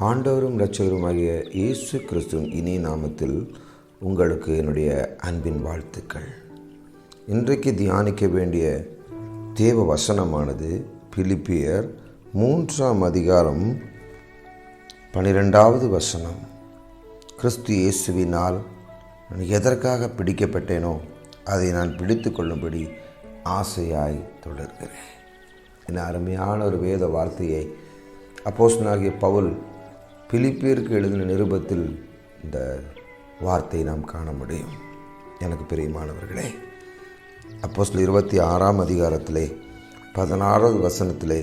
ஆண்டவரும் இரட்சகருமாகிய இயேசு கிறிஸ்துவின் இனி நாமத்தில் உங்களுக்கு என்னுடைய அன்பின் வாழ்த்துக்கள். இன்றைக்கு தியானிக்க வேண்டிய தேவ வசனமானது பிலிப்பியர் மூன்றாம் அதிகாரம் பனிரெண்டாவது வசனம். கிறிஸ்து இயேசுவினால் நான் எதற்காக பிடிக்கப்பட்டேனோ அதை நான் பிடித்து கொள்ளும்படி ஆசையாய் தொடர்கிறேன். என் அருமையான ஒரு வேத வார்த்தையை அப்போஸ்தனாகிய பவுல் பிலிப்பியருக்கு எழுதின நிருபத்தில் இந்த வார்த்தையை நாம் காண முடியும். எனக்கு பிரியமானவர்களே அப்போஸ்தலர் இருபத்தி ஆறாம் அதிகாரத்திலே பதினாறாவது வசனத்திலே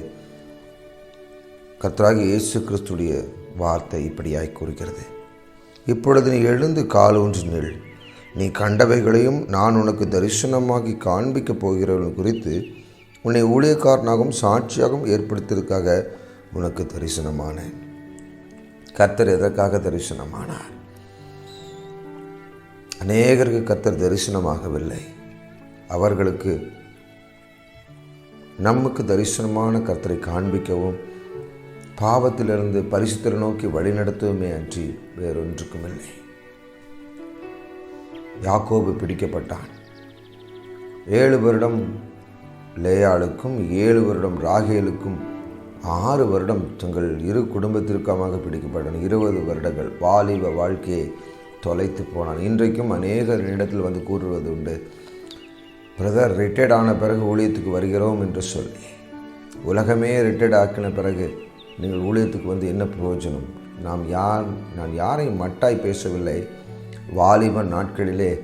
கர்த்தராகி இயேசு கிறிஸ்துடைய வார்த்தை இப்படியாய் கூறுகிறது. இப்பொழுது நீ எழுந்து காலூன்றி நில். நீ கண்டவைகளையும் நான் உனக்கு தரிசனமாகி காண்பிக்கப் போகிறவர்கள் குறித்து உன்னை ஊழியக்காரனாகவும் சாட்சியாகவும் ஏற்படுத்தியதற்காக உனக்கு தரிசனமானேன். கர்த்தர் எதற்காக தரிசனமானார்? அநேகருக்கு கர்த்தர் தரிசனமாகவில்லை. அவர்களுக்கு நமக்கு தரிசனமான கர்த்தரை காண்பிக்கவும் பாவத்திலிருந்து பரிசுத்தரை நோக்கி வழிநடத்தவுமே அன்றி வேறொன்றுக்கும் இல்லை யாக்கோபு பிடிக்கப்பட்டான். ஏழு வருடம் லேயாளுக்கும் ஏழு வருடம் ராகேலுக்கும் ஆறு வருடம் தங்கள் இரு குடும்பத்திற்காக பிடிக்கப்பட்டான். இருபது வருடங்கள் வாலிப வாழ்க்கையை தொலைத்து போனான். இன்றைக்கும் அநேகரிடத்தில் வந்து கூறுவது உண்டு. பிரதர் ரிட்டையர்ட் ஆன பிறகு ஊழியத்துக்கு வருகிறோம் என்று சொல்லி உலகமே ரிட்டையர்ட் ஆக்கின பிறகு நீங்கள் ஊழியத்துக்கு வந்து என்ன பிரயோஜனம்? நாம் யார் நான் யாரையும் மட்டாய் பேசவில்லை. வாலிப நாட்களிலே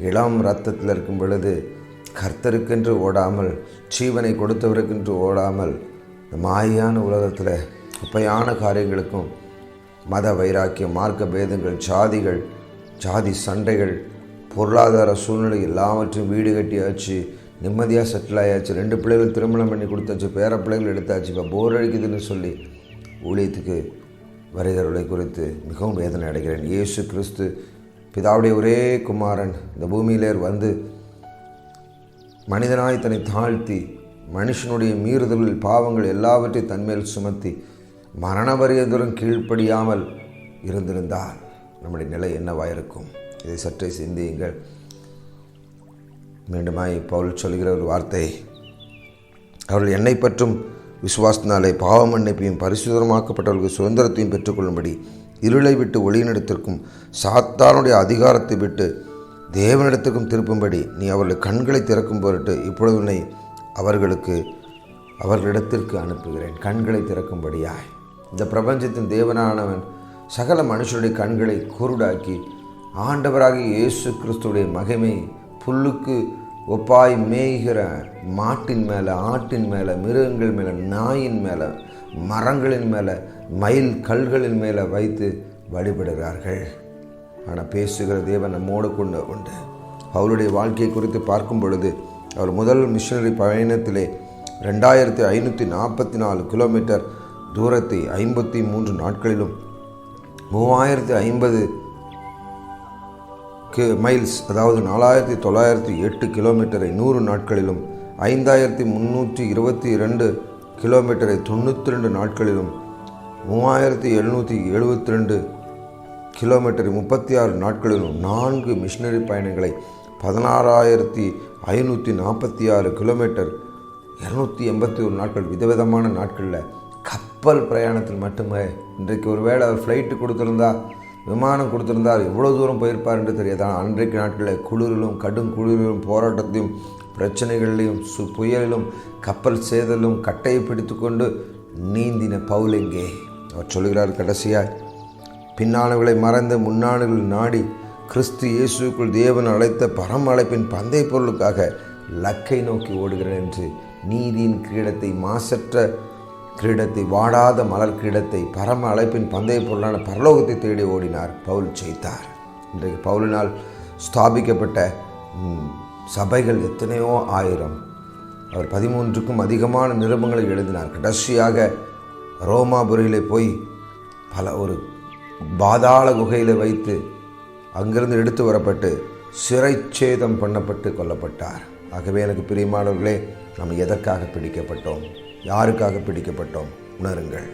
இளம் ரத்தத்தில் இருக்கும் பொழுது கர்த்தருக்கென்று ஓடாமல் ஜீவனை கொடுத்தவருக்கென்று ஓடாமல் இந்த மாயான உலகத்தில் குப்பையான காரியங்களுக்கும் மத வைராக்கியம் மார்க்க பேதங்கள் ஜாதிகள் ஜாதி சண்டைகள் பொருளாதார சூழ்நிலை எல்லாவற்றையும் வீடு கட்டியாச்சு நிம்மதியாக செட்டில் ஆயாச்சு. ரெண்டு பிள்ளைகள் திருமணம் பண்ணி கொடுத்தாச்சு பேர பிள்ளைகள் எடுத்தாச்சு. இப்போ போர் அடிக்குதுன்னு சொல்லி ஊழியத்துக்கு வருகிறவர்களை குறித்து மிகவும் வேதனை அடைகிறேன். இயேசு கிறிஸ்து பிதாவுடைய ஒரே குமாரன் இந்த பூமியிலேர் வந்து மனிதனாய் தன்னை தாழ்த்தி மனுஷனுடைய மீறுதலில் பாவங்கள் எல்லாவற்றையும் தன்மேல் சுமத்தி மரண வரியதுடன் கீழ்ப்படியாமல் இருந்திருந்தால் நம்முடைய நிலை என்னவாயிருக்கும் இதை சற்றே சிந்தியுங்கள். மீண்டுமாய் பவுல் சொல்கிற ஒரு வார்த்தை. அவர்கள் என்னை பற்றும் விசுவாசத்தினாலே பாவ மன்னிப்பையும் பரிசுத்தமாக்கப்பட்டவர்களுக்கு சுதந்திரத்தையும் பெற்றுக்கொள்ளும்படி இருளை விட்டு ஒளியினிடத்திற்கும் சாத்தானுடைய அதிகாரத்தை விட்டு தேவனிடத்துக்கும் திருப்பும்படி நீ அவர்கள் கண்களை திறக்கும் பொருட்டு இப்பொழுது உன்னை அவர்களுக்கு அவர்களிடத்திற்கு அனுப்புகிறேன். கண்களை திறக்கும்படியாய். இந்த பிரபஞ்சத்தின் தேவனானவன் சகல மனுஷருடைய கண்களை குருடாக்கி ஆண்டவராகிய இயேசு கிறிஸ்துடைய மகிமை புல்லுக்கு ஒப்பாய் மேய்கிற மாட்டின் மேலே ஆட்டின் மேலே மிருகங்கள் மேலே நாயின் மேலே மரங்களின் மேலே மயில் கல்களின் மேலே வைத்து வழிபடுகிறார்கள். ஆனால் பேசுகிற தேவன் நம்மோடு கொண்டு உண்டு. அவருடைய வாழ்க்கையை குறித்து பார்க்கும் பொழுது அவர் முதல் மிஷனரி பயணத்திலே ரெண்டாயிரத்தி ஐநூற்றி நாற்பத்தி நாலு கிலோமீட்டர் தூரத்தை ஐம்பத்தி மூன்று நாட்களிலும் மூவாயிரத்தி ஐம்பது கி மைல்ஸ் அதாவது நாலாயிரத்தி தொள்ளாயிரத்தி எட்டு கிலோமீட்டரை நூறு நாட்களிலும் ஐந்தாயிரத்தி முந்நூற்றி இருபத்தி இரண்டு கிலோமீட்டரை தொண்ணூற்றி ரெண்டு நாட்களிலும் மூவாயிரத்தி எழுநூற்றி எழுபத்தி ரெண்டு கிலோமீட்டரை முப்பத்தி ஆறு நாட்களிலும் நான்கு மிஷினரி பயணங்களை பதினாறாயிரத்தி ஐநூற்றி நாற்பத்தி ஆறு கிலோமீட்டர். இரநூத்தி எண்பத்தி ஒரு நாட்கள் விதவிதமான நாட்களில் கப்பல் பிரயாணத்தில் மட்டுமே. இன்றைக்கு ஒரு வேளை அவர் ஃப்ளைட்டு கொடுத்துருந்தா விமானம் கொடுத்துருந்தார் எவ்வளோ தூரம் போயிருப்பார் என்று தெரியாது? ஆனால் அன்றைக்கு நாட்களில் குளிரிலும் கடும் குளிரிலும் போராட்டத்தையும் பிரச்சனைகளிலும் சு புயலிலும் கப்பல் சேதலும் கட்டையை பிடித்து கொண்டு நீந்தின பவுலெங்கே அவர் சொல்கிறார் கடைசியாய் பின்னானவர்களை மறைந்து முன்னாடுகள் நாடி கிறிஸ்து இயேசுக்குள் தேவன் அழைத்த பரம் அழைப்பின் பந்தய பொருளுக்காக லக்கை நோக்கி ஓடுகிறேன் என்று நீதியின் கிரீடத்தை மாசற்ற கிரீடத்தை வாடாத மலர் கிரீடத்தை பரம அழைப்பின் பந்தய பொருளான பரலோகத்தை தேடி ஓடினார் பவுல் ஜெயித்தார். இன்றைக்கு பவுலினால் ஸ்தாபிக்கப்பட்ட சபைகள் எத்தனையோ ஆயிரம். அவர் பதிமூன்றுக்கும் அதிகமான நிருபங்களை எழுதினார். கடைசியாக ரோமாபுரியிலே போய் பல ஒரு பாதாள குகையில் வைத்து அங்கிருந்து எடுத்து வரப்பட்டு சிறைச்சேதம் பண்ணப்பட்டு கொல்லப்பட்டார். ஆகவே எனக்கு பிரியமானவர்களே நாம் எதற்காக பிடிக்கப்பட்டோம்? யாருக்காக பிடிக்கப்பட்டோம்? உணருங்கள்.